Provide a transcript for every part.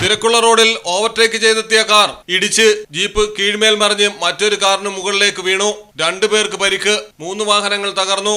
തിരക്കുള്ള റോഡിൽ ഓവർടേക്ക് ചെയ്തെത്തിയ കാർ ഇടിച്ച് ജീപ്പ് കീഴ്മേൽ മറിഞ്ഞ് മറ്റൊരു കാറിന് മുകളിലേക്ക് വീണു. രണ്ടു പേർക്ക് പരിക്ക് മൂന്ന് വാഹനങ്ങൾ തകർന്നു.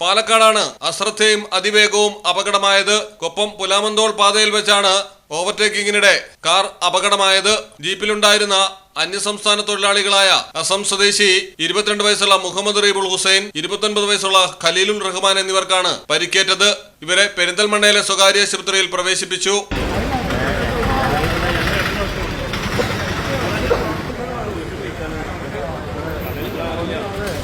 പാലക്കാടാണ് അശ്രദ്ധയും അതിവേഗവും അപകടമായത്. കൊപ്പം പുലാമന്തോൾ പാതയിൽ വെച്ചാണ് ഓവർടേക്കിങ്ങിനിടെ കാർ അപകടമായത്. ജീപ്പിലുണ്ടായിരുന്ന അന്യസംസ്ഥാന തൊഴിലാളികളായ അസം സ്വദേശി ഇരുപത്തിരണ്ട് വയസ്സുള്ള മുഹമ്മദ് റീബുൾ ഹുസൈൻ ഇരുപത്തൊൻപത് വയസ്സുള്ള ഖലീലുൽ റഹ്മാൻ എന്നിവർക്കാണ് പരിക്കേറ്റത്. ഇവരെ പെരിന്തൽമണ്ണയിലെ സ്വകാര്യ ആശുപത്രിയിൽ പ്രവേശിപ്പിച്ചു.